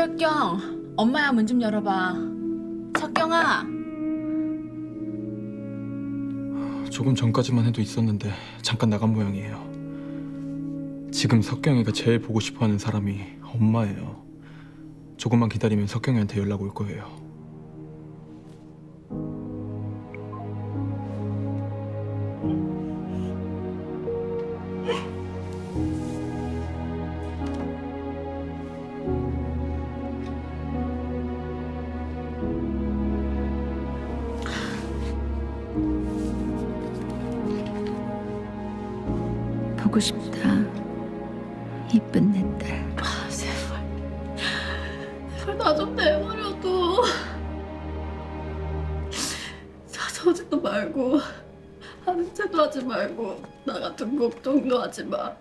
석경, 엄마야 문 좀 열어봐. 석경아, 조금 전까지만 해도 있었는데 잠깐 나간 모양이에요. 지금 석경이가 제일 보고 싶어하는 사람이 엄마예요. 조금만 기다리면 석경이한테 연락 올 거예요. 보고 싶다. 이쁜 내 딸. 아, 제발, 제발 나 좀 내버려둬. 찾아오지도 말고 하는 채도 하지 말고 나 같은 걱정도 하지 마.